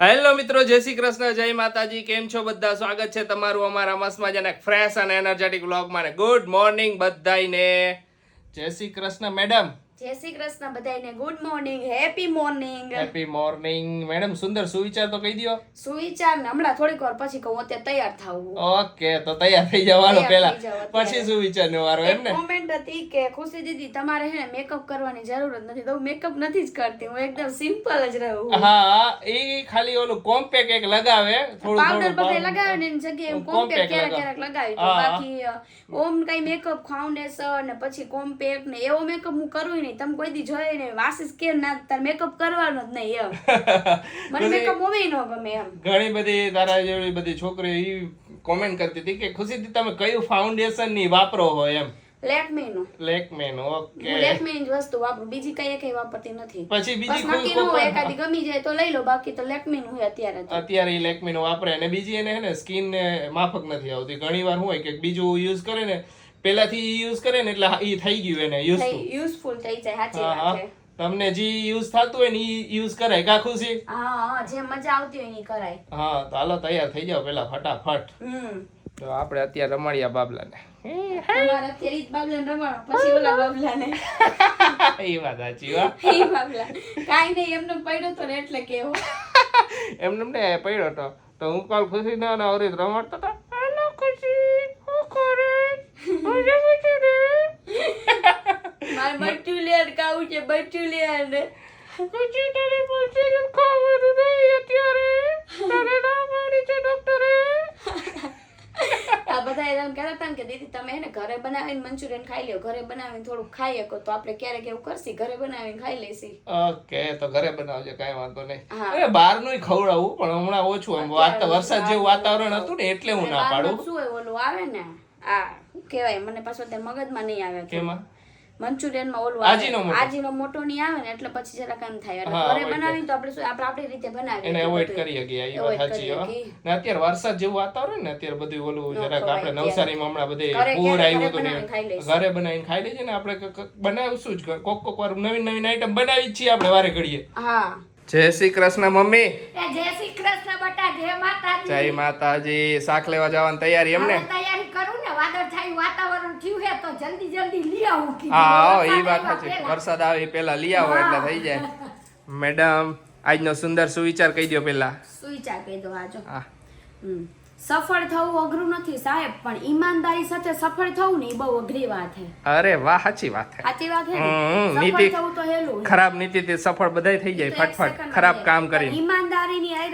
Hello મિત્રો, જય શ્રી કૃષ્ણ, જય માતાજી, કેમ છો બધા? સ્વાગત છે તમારું અમારા મસ્ત જેને ફ્રેશ અને એનર્જેટિક વ્લોગમાં ને ગુડ મોર્નિંગ બધાયને. જય શ્રી કૃષ્ણ મેડમ જય શ્રી કૃષ્ણ બધાને good morning happy morning happy morning madam સુંદર સુવિચાર તો કહી દો સુવિચાર ને હમણાં થોડીક વાર પછી કહું અત્યારે તૈયાર થાવું ઓકે તો તૈયાર થઈ જવાનો પહેલા. પછી સુવિચાર નો વારો એમ ને? કોમેન્ટ હતી કે ખુશી દીદી તમારે હે મેકઅપ કરવાની જરૂર જ નથી. તો મેકઅપ નથી જ કરતી. હું એકદમ સિમ્પલ જ રહું હા. એ ખાલી ઓલું કોમ્પેક એક લગાવે. થોડું પાવડર બધે લગાવે ને એની જગ્યાએ કોમ્પેક કોમ્પેક્ટ ક્યારેક લગાવ. ક્યારેક લગાવી બાકી ઓમ કઈ મેકઅપ ફાઉન્ડેશન ને પછી કોમ્પેક્ટ ને એવો મેકઅપ હું કરું નહીં તમે કોઈ દી જોયે નહીં વાસીસ કે ના તાર મેકઅપ કરવાનો જ નહીં એમ. મને મેકઅપ ઓમે ન ગમે એમ. ઘણી બધી તારા જેવી બધી છોકરીઓ ઈ કોમેન્ટ કરતી હતી કે ખુશીથી તમે કયું ફાઉન્ડેશનની વાપરો હોય એમ? લેકમી નું. લેકમે નું ઓકે. લેકમી ની વસ્તુ વાપરું બીજી કઈ કઈ વાપરતી નથી. પછી બીજી કોઈ કોઈ એકાદી ગમી જાય તો લઈ લો બાકી તો લેકમી નું હોય અત્યારે અત્યારે ઈ લેકમી નું વાપરે અને બીજી એને હે ને સ્કિન ને માફક નથી આવતી. ઘણી વાર હોય કે બીજું યુઝ કરે ને પેલાથી યુઝ કરે ને એટલે ઈ થઈ ગયું એને યુઝ યુઝફુલ થઈ જાય સાચી વાત છે. તમને જે યુઝ થતું હોય ને ઈ યુઝ કરાય કા ખુશી હા હા જે મજા આવતી હોય એની કરાય. હા તો હાલો તૈયાર થઈ જાવ પેલા ફટાફટ. હમ. તો આપણે અત્યારે રમાડ્યા બાબલાને. તમારે અત્યારે ઈ જ બાબલાને રમાડો પછી ઓલા બાબલાને. એ વાત સાચી હો. એ બાબલા. કાઈ નહીં એમને પડ્યો તો ને એટલે કેવો એમને ને પડ્યો તો. તો હું કાલ ખુશી ના ના ઓરી રમાડતો હતો? મારે બચ્ચું લેન કાવું છે લેન ખુશી તારે ખુશી ખાવાનું નહીં અત્યારે. તારે ના પાડી છે ડોક્ટરે. આ બધા એમ કહેતા હતા કે દીદી તમે હે ને ઘરે બનાવીને મંચુરિયન ખાઈ લ્યો. ઘરે બનાવીને થોડુંક ખાઈ શકો. તો આપણે ક્યારેક એવું કરશી? ઘરે બનાવીને ખાઈ લેશી ઓકે તો ઘરે બનાવજો કાંઈ વાંધો નહીં. અરે અરે બહારનું ખવડાવું પણ હમણાં ઓછું આમ. વાત વરસાદ જેવું વાતાવરણ હતું ને એટલે હું ના પાડું. શું હોય ઓલું આવે ને? આ શું કહેવાય? મને પાછું તે મગજમાં નહીં આવે કેમાં? મંચુરિયનમાં ઓલું આજીનો. આજીનો મોટો નહીં આવે ને એટલે પછી જરાક આમ થાય. એટલે ઘરે બનાવી તો આપણે આપણે આપણી રીતે બનાવીએ એને બધું. કરી શકીએ એ વાત સાચી હો. ને અત્યારે વરસાદ જેવું વાતાવરણ ને અત્યારે બધું ઓલું જરાક આપણે નવસારીમાં હમણાં બધે ઘરે પૂર આવ્યું હતું ઘરે ને બનાવીને ખાઈ લઈશું. ઘરે બનાવીને ખાઈ લેજે ને આપણે બનાવશું જ કોક કોક વાર નવી નવીન આઈટમ બનાવી જ છીએ આપણે વારે ઘડીએ. હા. જય શ્રી કૃષ્ણ મમ્મી. જય શ્રી કૃષ્ણ બટા જય માતાજી. જય માતાજી. શાક લેવા જવાની તૈયારી એમને? તૈયારી કરું ને વાદળછાયું વાતાવરણ થયું હે તો જલ્દી જલ્દી લઈ આવું. હા એ વાત છે વરસાદ આવે પેલા લઈ આવો એટલે થઈ જાય. મેડમ આજનો સુંદર સુવિચાર કહી દો પેલા સુવિચાર કહી દો આજો. હા. સફળ થવું અઘરું નથી સાહેબ પણ ઈમાનદારી સાથે સફળ થવું ને એ બહુ અઘરી વાત છે અરે વાહ સાચી વાત છે સાચી વાત છે ને? સફળ નીતિ- થવું તો હેલું ખરાબ ખરાબ નીતિથી સફળ બધાય થઈ જાય ફટફટ ખરાબ કામ કરી. કરીને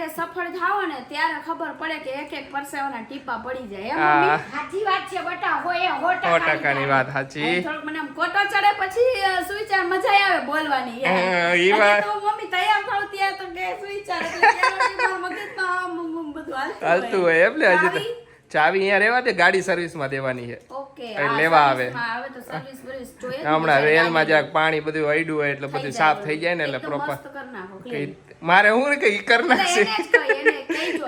હારે સફળ થાઓ ને ત્યારે ખબર પડે કે એક એક પરસેવાના ટીપા પડી જાય એમ સાચી વાત છે બટા હોય એ હો ટકાની વાત સાચી થોડુંક મને આમ કોટો ચડે પછી સુવિચાર મજા આવે બોલવાની. હા, હજી વાત. તો મમ્મી તૈયાર થાવ ત્યાં તો કે સુવિચાર એટલે મગજમાં બધું હાલતું હોય એમ ને હજી ચાવી? અહીંયા રહેવા દે ગાડી સર્વિસમાં દેવાની છે ઓકે લેવા આવે. હમણાં રેલમાં. જરાક પાણી બધું અડ્યું હોય એટલે બધું સાફ થઈ જાય ને એટલે પ્રોપર મારે હું ને ઈ કર નાખશે?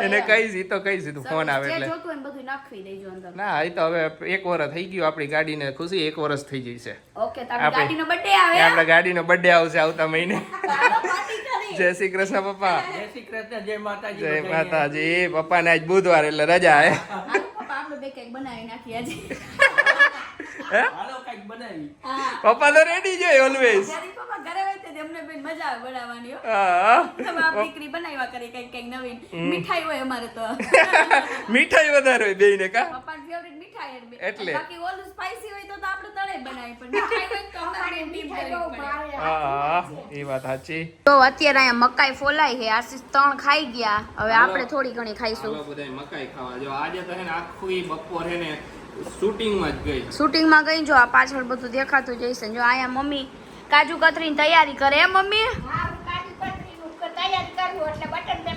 એને કહીશ ઈ તો કહીશ તું ફોન આવે એટલે. ને ના એ તો હવે એક વર્ષ થઈ ગયું આપણી ગાડીને ખુશી એક વર્ષ થઈ ગઈ છે. ઓકે તો આપણી આપણે- ગાડીનો બર્થડે આવશે આવતા મહિને. જય શ્રી કૃષ્ણ પપ્પા. જય શ્રી કૃષ્ણ જય માતાજી. જય. માતાજી. પપ્પાને આજ બુધવાર એટલે રજા હે. હાલો બે કંઈક બનાવી નાખી આજે. હાલો કંઈક બનાવી. પપ્પા તો રેડી જાય ઓલવેઝ પપ્પા ઘરે હોય તો એમને બેન મજા આવે બનાવવાની હો. હા. તમે આપ દીકરી બનાવ્યા કરી કંઈક કંઈક નવીન. મીઠાઈ હોય અમારે તો. મીઠાઈ વધારે હોય બેયને કા? પપ્પા ફેવરિટ મીઠાઈ એટલે. બાકી ઓલું સ્પાઈસી હોય તો તો આપણે તળે બનાવી પણ મીઠાઈ હોય તો અમારે ડીપ મીઠાઈ બહુ ભાવે. હા એ વાત સાચી. તો અત્યારે અહીંયા મકાઈ ફોલાઈ છે આશીષ ત્રણ ખાઈ ગયા. હવે આપણે થોડી ઘણી ખાઈશું. બધા મકાઈ ખાવા. જો આજે તો હે ને આખું બપોર હે ને શૂટિંગમાં જ ગઈ શૂટિંગમાં ગઈ જો આ પાછળ બધું દેખાતું જઈશે જો અહીંયા મમ્મી કાજુ કતરીની તૈયારી કરે એમ મમ્મી હા, કાજુ કતરીનું તૈયારી કરું એટલે બટન.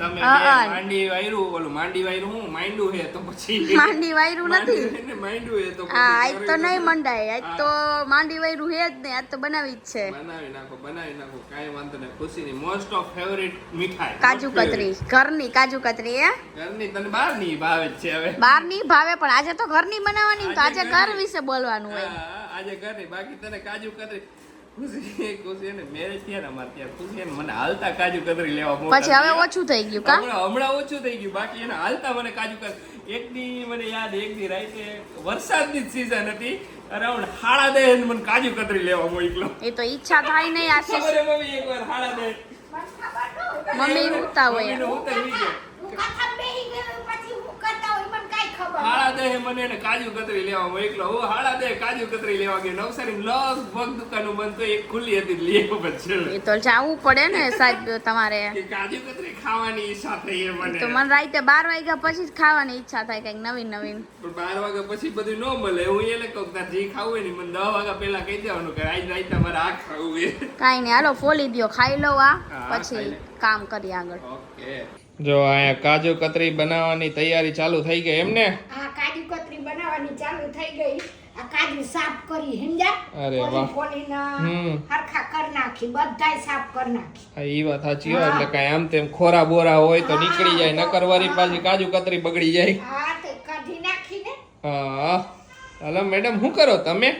તમે. માંડી વાયરું ઓલું માંડી વાયરું હું? માંડ્યું હે તો પછી માંડી વાયરું નથી. માંડ્યું હે ને માંડ્યું હે તો હા આજ તો નહીં મંડાય. આજ તો માંડી વાયરું હે જ નહીં આજ તો બનાવી જ છે. બનાવી નાખો બનાવી નાખો કાંઈ વાંધો નહીં. ખુશીની મોસ્ટ ઓફ ફેવરિટ મીઠાઈ કાજુ કતરી ઘરની કાજુ કતરી હે? ઘરની તને બહારની ભાવે છે હવે. બહાર ભાવે પણ આજે તો ઘરની બનાવવાની તો આજે ઘર વિશે બોલવાનું હોય. આજે ઘરની બાકી તને કાજુ કતરી ખુશી ખુશી ને મેરેજ થયા ને અમારે ત્યાં. ખુશી એને મને હાલતા કાજુ કતરી લેવા. પછી હવે ઓછું થઈ ગયું કા? હમણાં હમણાં ઓછું થઈ ગયું. બાકી એને હાલતા મને કાજુ કતરી. એક દી મને યાદ એક દી રાતે વરસાદની જ સીઝન હતી. અરાઉન્ડ હાડા દે મને કાજુ કતરી લેવા મોકલો. એ તો ઈચ્છા થાય નહીં આ ખબર મમ્મી એકવાર હાડા દે મમ્મી ઉતા હોય બેહી ગયો પછી હું કરતા હોય મને કાંઈ ખબર હાડા દે મને ને કાજુ કતરી લેવા મોકલો. હું હાડા દે કાજુ કતરી લેવા ગયો. નવસારી લગભગ દુકાનો બંધ તો એક ખુલ્લી હતી આવ્યો પછી એ તો જાવું પડે ને સાહેબ તમારે. કાજુ કતરી ખાવાની ઈચ્છા થઈ એ મને. તો મને રાતે બાર વાગ્યા પછી જ ખાવાની ઈચ્છા થાય કંઈક નવીન નવીન. પણ બાર વાગ્યા પછી બધું ન મળે. હું એને કહું તાર જે ખાવું હોય ને મને દસ વાગ્યા પહેલા કહી દેવાનું કે આજ રાત તમારે આ ખાવું એ કાઈ નહીં હાલો ફોલી દયો ખાઈ લો આ. પછી કામ કરી આગળ. ઓકે. જો અહીંયા કાજુ કતરી બનાવવાની તૈયારી ચાલુ થઈ ગઈ એમને? હા કાજુ કતરી બનાવવાની ચાલુ થઈ ગઈ. આ કાજુ સાફ કરી સમજ્યા? અરે વાહ. કોલીના હમ. હરખા કર નાખી બધાય સાફ કર નાખી. હા ઈ વાત સાચી હોય એટલે કાંઈ આમ તેમ ખોરા બોરા હોય તો નીકળી જાય નકર વારી પાછી કાજુ કતરી બગડી જાય. હા તો કાઢી નાખીને. હા. હાલો મેડમ શું કરો તમે?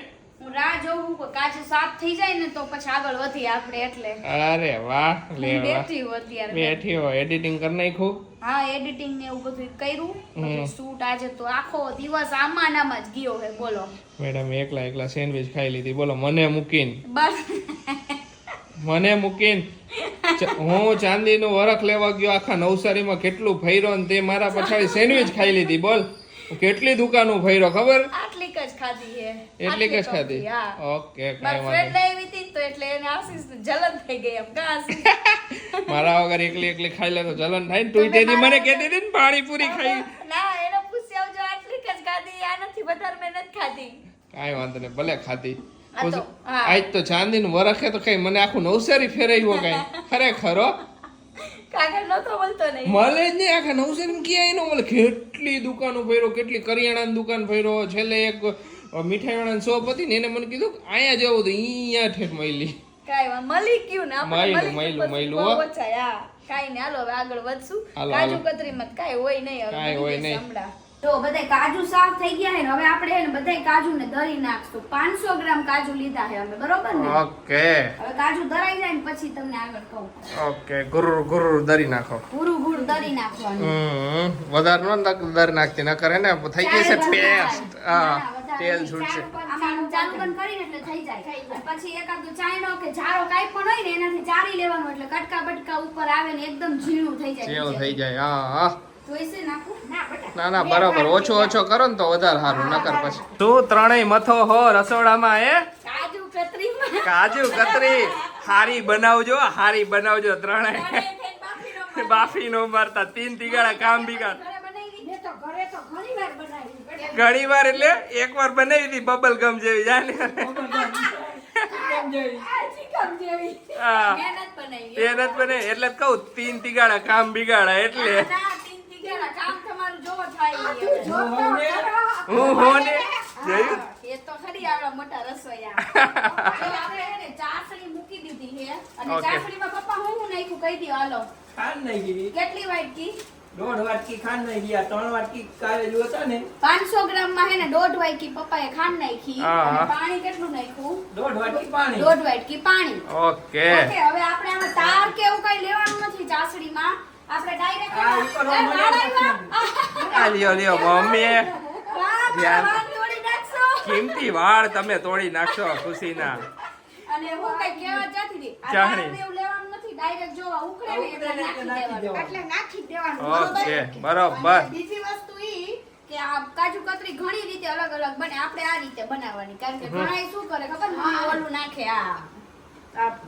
કાચું સાફ થઈ જાય ને તો પછી આગળ વધીએ આપણે એટલે. અરે વાહ લે વાહ. બેઠી હો અત્યારે. બેઠી હો એડિટિંગ કરી નાખ્યું? હા એડિટિંગ ને એવું બધું કર્યું. શૂટ આજે તો આખો દિવસ આમાં ને આમાં જ ગયો હે બોલો. મેડમ એકલા એકલા સેન્ડવિચ ખાઈ લીધી. બોલો મને મૂકીને. બસ. મને મૂકીને. હું ચાંદીનું વરખ લેવા ગયો આખા નવસારીમાં. કેટલું ફેરો ને તે મારા પછાડી સેન્ડવિચ ખાઈ લીધી. બોલ. કેટલી દુકાનો ફર્યો ખબર? આટલી જ ખાધી હે એટલી જ ખાધી? ઓકે કાઈ વાંધો ફ્રેન્ડ તો એટલે એને આશીષ જલન થઈ ગઈ એમ કાસ મારા વગર એકલી એકલી ખાઈ લે તો જલન થાય ને તું તેથી મને કહેતી હતી ને પાણીપુરી ખાઈ. ના એનો પૂછી આવજો આટલી જ ખાધી આનાથી વધારે મેં નથી ખાધી. કાઈ વાંધો નહીં ભલે ખાધી. આ તો, ચાંદી નું વરખ વરખે તો કઈ મને આખું નવસારી ફેરાયું કઈ. ખરેખર હો નતો બોલતો નહીં મળે જ નહીં આખા નવસારી ક્યાંય ન મળે. કેટલી દુકાનો ફેરો કેટલી કરિયાણાની દુકાન ફેરો છેલ્લે એક મીઠાઈવાળાની શોપ હતી ને એને મને કીધું કે અહીંયા જવું તો અહીંયા ઠેઠ મળી કાઈ મળી ગયું ને આપણે મળી. કાંઈ હાલો હવે આગળ વધશું. કાજુ કતરી માં કઈ હોય નહીં હવે હોય નહીં. તો બધા કાજુ સાફ થઈ ગયા છે હવે આપણે છે ને બધાય કાજુને દરી નાખશું. પાંચસો ગ્રામ કાજુ લીધા છે અમે બરોબર ને? ઓકે. હવે કાજુ દરાઈ જાય ને પછી તમને આગળ કહું. ઓકે ગુરુ ગુરુ દરી નાખો. ગુરુ ગુરુ દરી નાખવાનું. હમ વધારે ન દર નાખતી ન કરે ને થઈ જશે પેસ્ટ હા તેલ છૂટશે. આમાં ચાલુ બંધ કરીને એટલે થઈ જાય. પછી એકાદું ચાયનો કે જારો કાઈ પણ હોય ને એનાથી ચારી લેવાનું એટલે કટકા બટકા ઉપર આવે ને એકદમ ઝીણું થઈ જાય. જેવું થઈ જાય હા હા. ના ના ના બરાબર. ઓછો ઓછો કરો ને તો વધારે સારું નકર પછી. તું ત્રણેય મથો હો રસોડામાં એ કાજુ કતરીમાં કાજુ કતરી. હારી બનાવજો હારી બનાવજો ત્રણેય. બાફી નો મારતા. તીન તીગાડા કામ બીગાડ મેં તો ઘરે તો ઘણી વાર એટલે એક વાર બનાવી હતી બબલ ગમ જેવી જાને મહેનત બનાવી. બને એટલે જ કહું તીન તીગાડા કામ બિગાડા એટલે ના, તીન તીગાડા કામ તમારું જોવો થાય તું નહીં હવે. જોતો ખરો. હું હો જોયું? એ તો ખરી આવડા મોટા રસોઈયા આપણે હે ચાસણી મૂકી દીધી છે અને ચાસણીમાં પપ્પા હું હું નાખ્યું? કહી દ્યો હાલો. ખાંડ નહીં કેટલી વાટકી? દોઢ વાટકી ખાંડ નહીં ગયા ત્રણ વાટકી કારેલું હતા ને. પાંચસો ગ્રામમાં હે ને દોઢ વાટકી પપ્પાએ ખાંડ નાખી. અને પાણી કેટલું નાખ્યું? દોઢ વાટકી પાણી. દોઢ વાટકી પાણી. ઓકે. ઓકે હવે આપણે આમાં તાર કે એવું કઈ લેવાનું નથી ચાસણીમાં. આપણે ડાયરેક્ટ આ ઉપર આ લ્યો લ્યો મમ્મી ધ્યાન. તોડી નાખશો. કિંમતી વાળ તમે તોડી નાખશો ખુશીના. અને હું કઈ કહેવા જતી હતી. આ ચાસણી. તાર ને એવું લેવાનું નથી ડાયરેક્ટ જો ઉકળે ને એટલે નાખી દેવાનું. એટલે નાખી દેવાનું ઓકે બરોબર? બીજી વસ્તુ ઈ કે આ કાજુ કતરી ઘણી રીતે અલગ અલગ બને. આપણે આ રીતે બનાવવાની. કારણ કે ઘણા શું કરે ખબર? ઓલું નાખે આ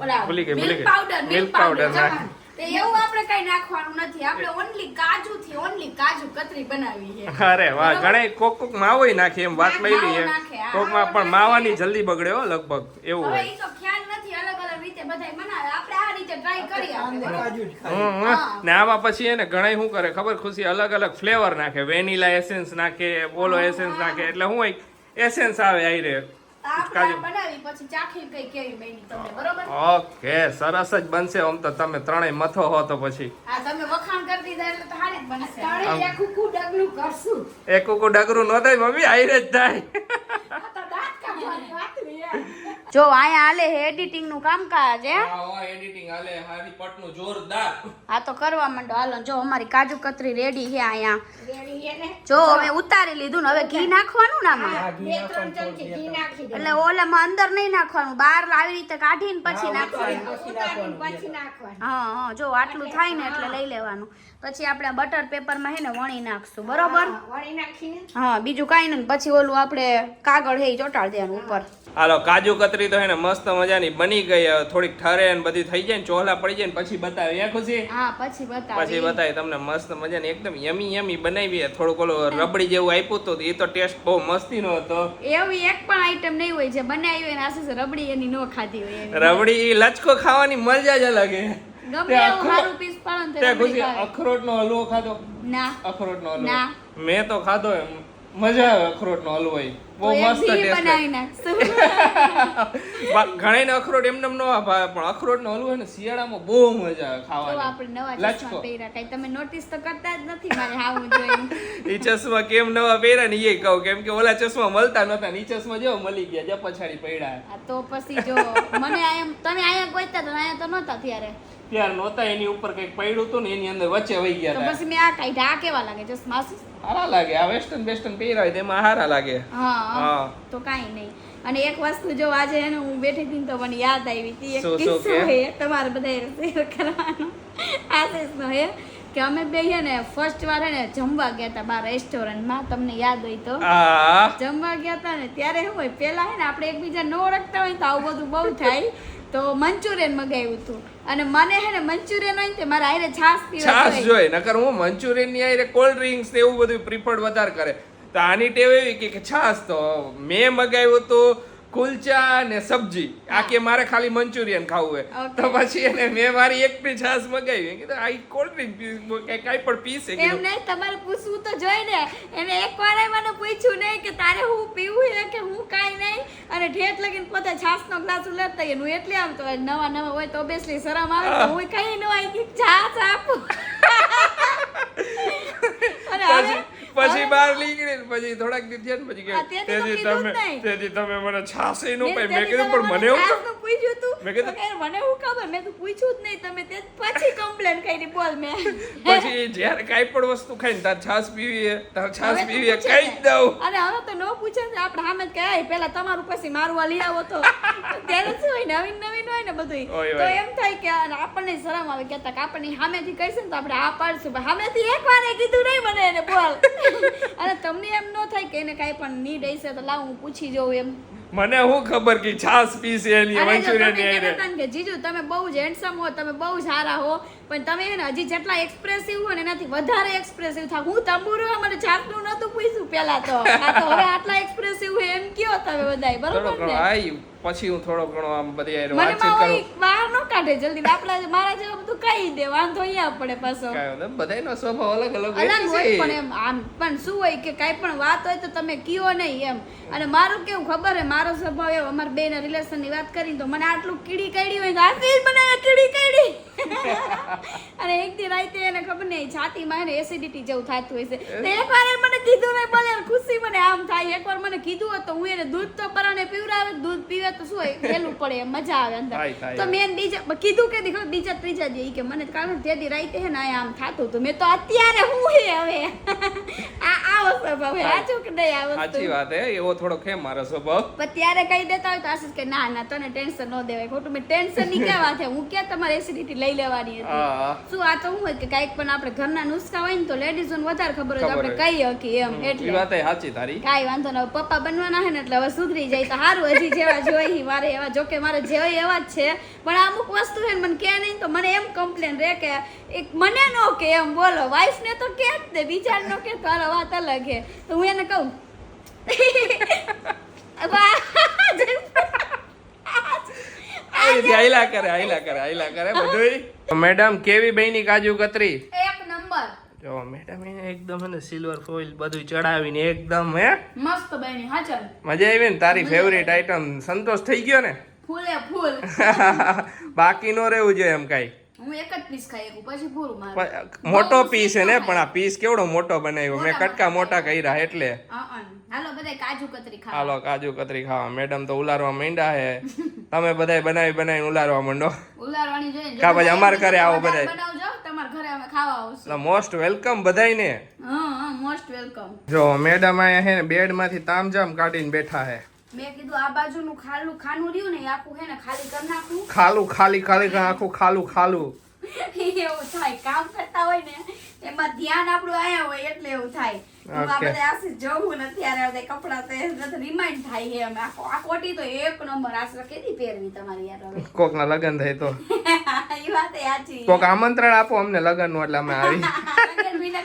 પાવડર મિલ્ક powder નાખે. એવું આપણે કઈ નાખવાનું નથી. આપણે ઓન્લી કાજુ થી ઓન્લી કાજુ કતરી બનાવી છે. અરે વાહ ઘણે કોક કોક માવોય નાખે એમ વાત મળી છે. કોકમાં કોકમાં પણ માવાની જલ્દી બગડે હો લગભગ એવું હવે હોય. ઈ તો ખ્યાલ નથી અલગ અલગ રીતે બધાય બનાવે આપણે આ રીતે ટ્રાય કરીએ. ને આમાં પછી એને ઘણા શું કરે ખબર? ખુશી અલગ અલગ ફ્લેવર નાખે. વેનીલા એસેન્સ નાખે બોલો એસેન્સ નાખે. એટલે હું હોય એસેન્સ આવે આઈ રે ઓકે સરસ જ બનશે આમ તો તમે ત્રણેય મથો હો તો પછી. હા તમે વખાણ કરી દીધા એટલે તો સારી જ બનશે. તળે એક કુકુ ડગલું કરશું. એક કુકુ ડગરું ન થાય મમ્મી આઈ રે જ થાય. જો અહીંયા હાલે હે એડિટિંગનું કામકાજ હે? એડિટિંગ હાલે હારી પટનું જોરદાર. આ તો કરવા માંડો. હાલો જો અમારી કાજુ કતરી રેડી છે અહીંયા. રેડી છે ને? જો અમે ઉતારી લીધું ને હવે ઘી નાખવાનું ને આમાં? બે ત્રણ ચમચી ઘી નાખી એટલે ઓલામાં અંદર નહીં નાખવાનું બહાર આવી રીતે કાઢીને પછી નાખવાનું. પછી નાખવાનું હા હા જો આટલું થાય ને એટલે લઈ લેવાનું. પછી આપણે બટર પેપરમાં હે ને વણી નાખશું બરોબર? હા, નાખીને. હા બીજું કાંઈ નહીં પછી ઓલું આપણે કાગળ હે ચોટાડી ચોંટાડી દેવાનું ઉપર. હાલો કાજુ કતરી તો હે ને મસ્ત મજાની બની ગઈ. હવે થોડીક ઠરે ને બધી થઈ જાય ને ચોલા પડી જાય ને પછી બતાવી. એ ખુશી? હા પછી પછી બતાવી બતાવી તમને મસ્ત મજાની એકદમ યમી યમી બનાવી થોડુંક ઓલો રબડી જેવું આપ્યું તો એ તો ટેસ્ટ બહુ મસ્તી નો હતો. એવી એક પણ આઈટમ નહીં હોય જે બનાવી હોય ને આસુસ રબડી એની નો ખાધી હોય રબડી લચકો ખાવાની મજા જ અલગ હે. ગમે તે એવું અખરો- સારું પીસ પાડો તે ખુશી ખાવે. અખરોટનો હલવો ખાધો? ના. અખરોટનો હલવો. ના. મેં તો ખાધો એમ. મજા આવે અખરોટનો હલવો ય. બહુ મસ્ત ઘી ટેસ્ટ બનાવી નાખશું. અખરોટ એમ નમ નો ભાવે પણ અખરોટનો હલવો ને શિયાળામાં બહુ મજા આવે ખાવાની. આપણે નવા ચશ્મા પહેર્યા કઈ તમે નોટિસ તો કરતા જ નથી મારે હાવું જોઈએ ઈ ચશ્મા કેમ નવા પહેર્યા ને એ કહું કેમ કે ઓલા ચશ્મા મળતા નતા ની ઈ ચશ્મા જેવો મળી ગયા જે પછાડી પડ્યા તો પછી જો મને આમ તમે આયા ગોઈતા તો આયા તો નહોતા ત્યારે. ત્યાર નહોતા એની ઉપર કંઈક પડ્યું હતું ને એની અંદર વચ્ચે વહી ગયા તો પછી મેં આ કાઢ્યા આ કેવા લાગે ચશ્મા માસી? સારા લાગે આ વેસ્ટર્ન વેસ્ટર્ન પહેર્યા હોય તેમાં સારા લાગે. હા. તો કાંઈ નહીં. અને એક વસ્તુ જો આજે એને હું બેઠી હતી તો મને યાદ આવી હતી એક કિસ્સો હે તમારે બધા શેર કરવાનો. આદેશ હે કે અમે બે હે ને ફર્સ્ટ વાર ને જમવા ગયા હતા બાર રેસ્ટોરન્ટમાં તમને યાદ હોય તો. જમવા ગયા હતા ને ત્યારે શું હોય પેલા હે ને આપણે એકબીજા ન ઓળખતા હોય તો આવું બધું બહુ થાય. તો મંચુરિયન મગાવ્યું હતું અને મને હે ને મંચુરિયન હોય ને તે મારા આયરે છાશ પીવા છાસ જોઈ નકર હું મંચુરિયનની આયરે કોલ્ડ ડ્રિંક્સ ને એવું બધું પ્રિફર્ડ વધારે કરે. તો આની ટેવ એવી કે- કે છાસ તો મેં મગાવ્યું હતું કુલચા ને સબ્જી. આ કે મારે ખાલી મંચુરિયન ખાવું Okay. તો પછી એને મેં મારી એકની છાસ મગાવી. કીધું આ કોલ્ડ ડ્રિંક કઈ કાંઈ પણ પીશે એમ નહીં તમારે પૂછવું તો જોઈ ને. એને એકવાર મને પૂછ્યું નહીં કે તારે હું પીવું છે કે હું કાઈ નહીં? અને ઠેઠ લગીને પોતે છાસનો ગ્લાસ હોય હું એટલે આમ તો નવા નવા હોય તો ઓબ્વિયસલી શરમ આવે તો હું. કઈ ન હોય કે છાસ આપું. અને હવે? પછી બહાર નીકળી પછી થોડાક દી થયા ને પછી કે તેથી તમે. તેથી તમે મને છાસે નો પાઈ મેં કીધું પણ મને એવું પૂછ્યું તું. મેં કીધું- મને હું ખબર મેં તો પૂછ્યું જ નહીં. તમે તે પછી કમ્પ્લેન કરી બોલ મેં. પછી જ્યારે કાઈ પણ વસ્તુ ખાઈને તાર છાસ પીવી તાર છાસ પીવી જ દઉં. અરે હવે તો નો પૂછે ને આપણે સામે જ કહે પેલા તમારું પછી મારું લઈ આવો તો. ત્યારે શું હોય નવીન નવીન હોય ને બધું તો એમ થાય કે આપણને શરમ આવે કે આપણને સામેથી કહીશું ને તો આપણે આ પાડશું. સામેથી એક વાર કીધું નહીં મને એને બોલ. અને તમને એમ ન થાય કે એને કાંઈ પણ નીડ હશે તો લાવ હું પૂછી જોઉં એમ. મને હું ખબર કે છાસ પીસે એની મંચુરિયન કે જીજુ તમે બહુ જ હેન્ડસમ હો તમે બહુ સારા હો. પણ તમે એને હજી જેટલા એક્સપ્રેસિવ હો ને એનાથી વધારે એક્સપ્રેસિવ થાય હું તંબુરો મને જાતનું નતું પૂછ્યું પહેલા તો. આ તો હવે આટલા એક્સપ્રેસિવ હોય એમ કયો તમે બધાય થોડો બરોબર ને આઈ પછી હું થોડો ઘણો આમ બધી વાતચીત કરું. વાર ન કાઢે જલ્દી આપણા મારા જેવા બધું કહી દે વાંધો અહીંયા પડે પાછો. બધાયનો સ્વભાવ અલગ અલગ અલગ હોય હોય પણ એમ આમ પણ શું હોય કે કાંઈ પણ વાત હોય તો તમે કયો નહીં એમ. અને મારું કેવું ખબર હે મારો સ્વભાવ એવો અમારા બેના રિલેશનની વાત કરી તો મને આટલું કીડી કાઢી હોય તો આશીષ મને કીડી કાઢી. અને એક દી રાતે એને ખબર નહીં છાતીમાં એને એસિડિટી જેવું થતું હોય છે તો એકવાર એને મને કીધું નહીં બોલે ખુશી મને આમ થાય. એકવાર મને કીધું હતું હું એને દૂધ તો પરાણે પીવડાવે દૂધ પીવે તો શું પેલું પડે એમ મજા આવે અંદર. તો મેં બીજા કીધું કે દીખો બીજા ત્રીજા દી કે મને કારણ તે દી રાતે હે ને આમ થતું હતું. મેં તો અત્યારે હું હે હવે? આ આ વસ્તુ હવે આ ચૂક નહીં આ સાચી વસ્તુ વાત હે એવો થોડો કેમ મારો સ્વભાવ. પણ ત્યારે કહી દેતા હોય તો આશીષ કે ના ના તને ટેન્શન ન દેવાય. ખોટું મેં ટેન્શનની ક્યાં વાત હે? હું ક્યાં તમારે એસિડિટી લઈ લેવાની હતી. શું આ તો હોય કે કાંઈક પણ આપણે ઘરના નુસ્ખા હોય ને તો લેડીઝોને વધારે ખબર હોય આપણે કહી હકી એમ એટલે. વાત સાચી તારી. કાઈ વાંધો ન પપ્પા બનવાના હે ને એટલે હવે સુધરી જાય તો સારું હજી જેવા જોઈ મારે એવા જોકે મારે જે હોય એવા જ છે. પણ અમુક વસ્તુ છે મને કે નહીં તો મને એમ કમ્પ્લેન રે કે એક મને નો કે એમ બોલો વાઈફ ને તો કે જ ને બીજા નો કે તારો વાત અલગ હે તો હું એને કહું વાહ! રીતે હાયલા કરે આયલા કરે હાયલા કરે. બધુંય. મેડમ કેવી બહેની કાજુ કતરી? એક નંબર. જો મેડમ એને એકદમ ને સિલ્વર ફોઇલ બધું ચડાવીને એકદમ હે? મસ્ત બની હા ચાલ. મજા આવી ને તારી ફેવરેટ આઈટમ સંતોષ થઈ ગયો ને? ફૂલે ફૂલ. બાકી નો રહેવું જોઈએ એમ કાંઈ. હું એક જ પીસ ખાઈ શકું પછી પૂરું મારું. મોટો પીસ છે ને પણ આ પીસ કેવડો મોટો બનાવ્યો? મેં કટકા મોટા કર્યા. એટલે. હાલો બધા કાજુ કતરી ખાવા. હાલો કાજુ કતરી ખાવા. મેડમ તો ઉલારવા માંડ્યા હે. તમે બધાય બનાવી બનાવીને ઉલારવા માંડો. ઉલારવાની જોઈએ કા પછી અમાર ઘરે આવો બધાય. બનાવજો તમાર ઘરે અમે ખાવા આવશું. મોસ્ટ વેલકમ બધાયને. હા હા મોસ્ટ વેલકમ જો મેડમ આયા હે બેડ બેડમાંથી તામજામ કાઢીને બેઠા હે. મેં કીધું આ બાજુનું ખાલું ખાનું રહ્યું ને આખું હે ને ખાલી કરી નાખું. ખાલું ખાલી ખાલી આખું ખાલું ખાલું. એવું થાય કામ કરતા હોય ને એમાં ધ્યાન આપણું આયા હોય એટલે એવું થાય. હું આ. બધા ને અત્યારે બધા કપડાં તો રિમાઇન્ડ થાય છે આખો આ કોટી તો એક નંબર આશરે કેદી પહેરવી તમારી યાર હવે? કોકના લગ્ન થાય તો. એ વાત સાચી કોક આમંત્રણ આપો અમને લગ્નનું એટલે અમે આવી. લગન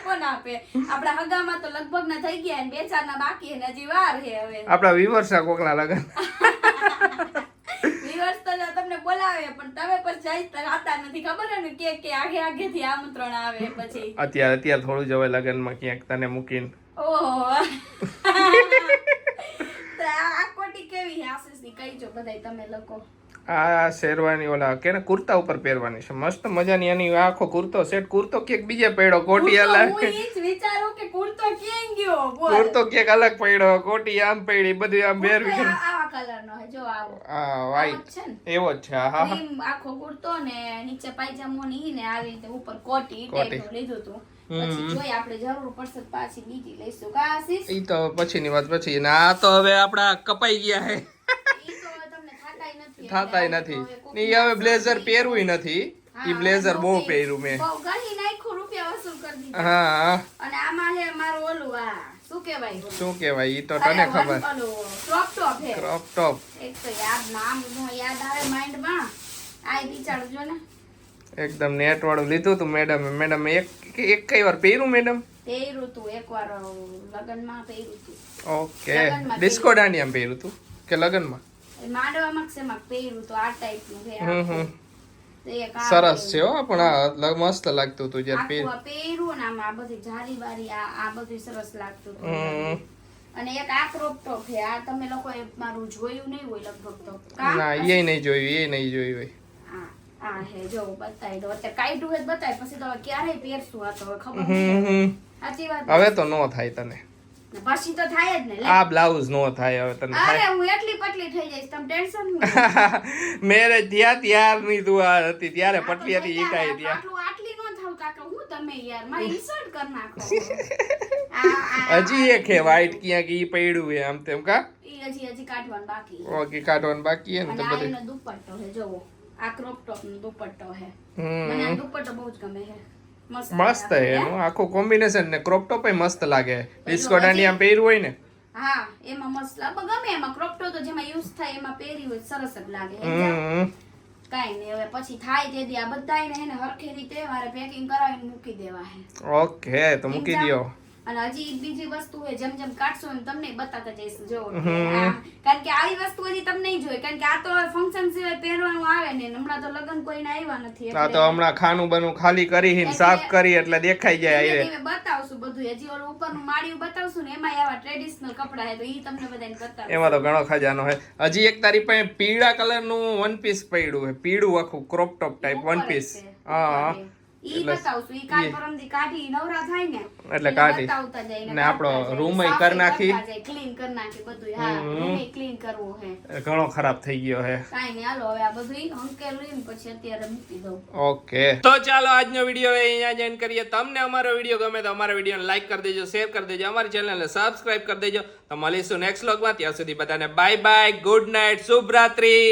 કોણ આપે. આપણા હગામાં તો લગભગ ના થઈ ગયા બે ચાર ના બાકી ને હજી વાર છે હવે. આપણા વિવર્સા કોકના લગન. દિવસ તો તમને બોલાવે પણ તમે પણ જઈ રાતા નથી. ખબર ને કે કે આગે આગે થી આમંત્રણ આવે પછી. અત્યારે અત્યારે થોડું જ હવે લગનમાં ક્યાંક તને મૂકીને. ઓહો. આ કોટી કેવી આશીષ આશીષની? કહીજો બધાય તમે લોકો. આ શેરવાની ઓલા કે ને કુર્તા ઉપર પહેરવાની છે. મસ્ત મજાની એની આખો કુર્તો સેટ કુર્તો કેક બીજે પડ્યો કોટી અલગ. વિચારું કે કુર્તો કેક ગયો? કુર્તો ક્યાંક અલગ પડ્યો. કોટી આમ પડી બધું આમ પહેરવી આવા કલરનો જો આવો. ને. એવો જ છે. હા હા આખો કુર્તો ને નીચે પાયજામો ની ને આવી રીતે ઉપર કોટી લીધું હતું પછી તો પછીની વાત પછી. ને આ તો હવે આપડા કપાઈ ગયા હે. થાતાય નથી. ને એ હવે બ્લેઝર પહેરવું નથી. એ બ્લેઝર બહુ પહેર્યું મેં. હા હા. અને આમાં હે મારું ઓલું આ શું કહેવાય? શું એ તો તને ખબર. હે ક્રોપ ટોપ એક તો યાદ નામ યાદ આવે માઇન્ડમાં આય ને. એકદમ નેટ વાળું લીધું તું મેડમ મેડમ એક એક કઈ વાર પહેર્યું મેડમ પહેર્યું તું એકવાર લગ્નમાં પહેર્યું તું. ઓકે ડિસ્કો દાંડિયામાં પહેર્યું તું કે લગનમાં? માંડવામાં છે પહેર્યું તો આ ટાઈપનું છે હમ સરસ છે. હો પણ આ મસ્ત લાગતું હતું જ્યારે પહેર્યું ને આમાં આ બધી જારી બારી આ આ બધું સરસ લાગતું હતું. અને એક આ ક્રોપ ટોપ છે આ તમે લોકો મારું જોયું નહીં હોય લગભગ તો. ના એ નહીં જોયું એ નહીં જોયું હોય. આ હે જો બતાવી દો અત્યારે કાઢ્યું હોય બતાય પછી તો ક્યારે ક્યારેય પહેરશું આ તો ખબર. હમ સાચી વાત હવે તો નો થાય તને. પછી તો થાય જ ને આ બ્લાઉઝ નો થાય હવે તને અરે હું એટલી પતલી થઈ જઈશ તમે ટેન્શન મેરેજ થયા ત્યારની તું આ હતી ત્યારે પટલી હતી ઈ ત્યાં. આટલું આટલી નો થાવ કાકા હું તમે યાર મારી ઇન્સલ્ટ કર નાખો. આ આ હજી એક હે વાઈટ ક્યાંક ઈ પડ્યું હે આમ તેમ કા? ઈ હજી હજી કાઢવાનું બાકી. ઓકે કાઢવાનું બાકી હે ને તો બધું દુપટ્ટો જોવો આ ક્રોપ ટોપ નો દુપટ્ટો મને દુપટ્ટો બહુ જ ગમે છે મસ્ત એનું આખું કોમ્બિનેશન ને ક્રોપ ટોપ મસ્ત લાગે. ડિસ્કો હજી- દાંડિયા પહેર્યું હોય ને? હા એમાં મસ્ત. ગમે એમાં ક્રોપ ટોપ તો જેમાં યુઝ થાય એમાં પહેરી હોય સરસ જ લાગે કાઈ નહીં હવે પછી થાય તે દી. આ બધાયને હે ને હરખી રીતે મારે પેકિંગ કરાવીને મૂકી દેવા હે. ઓકે તો મૂકી દ્યો. અને હજી બીજી વસ્તુ હોય જેમ જેમ કાઢશો એમ તમને બતાતા જઈશ. જો કારણ કે આવી વસ્તુ હજી તમને નહીં જોઈ કારણ કે આ તો ફંક્શન સિવાય પહેરવાનું આવે ને હમણાં તો લગ્ન કોઈને આવ્યા નથી આ તો હમણાં ખાનું બનું ખાલી કરી હિન સાફ કરી એટલે દેખાઈ જાય એ. બતાવશું બધું હજી ઓલું ઉપરનું માળિયું બતાવશું ને એમાં એવા ટ્રેડિશનલ કપડા હોય તો ઈ તમને બધાને બતાવ એમાં તો ઘણો ખજાનો હે હજી એક તારી પાસે પીળા કલરનું વન પીસ પડ્યું હે પીળું આખું crop top type one piece હા. ઈ બતાવશું ઈ કાલ પરમદી કાઢી નવરા થાય ને એટલે કાઢી. ને આપણો room ય કર નાખી. ક્લીન કરી નાખી બધું હા રૂમ ક્લીન કરવો હે. ઘણો ખરાબ થઈ ગયો હે. કાંઈ નહીં હાલો હવે આ બધું હંકેલું ને પછી અત્યારે મૂકી દઉં. ઓકે. તો ચાલો આજનો વિડિયો અહીંયા જ કરીએ. તમને અમારો વીડિયો ગમે તો અમારા વિડીયોને લાઈક કરી દેજો શેર કરી દેજો અમારી ચેનલને સબસ્ક્રાઇબ કરી દેજો. તો મળીશું નેક્સ્ટ વ્લોગમાં ત્યાં સુધી બધાને બાય બાય ગુડ નાઇટ શુભ રાત્રી.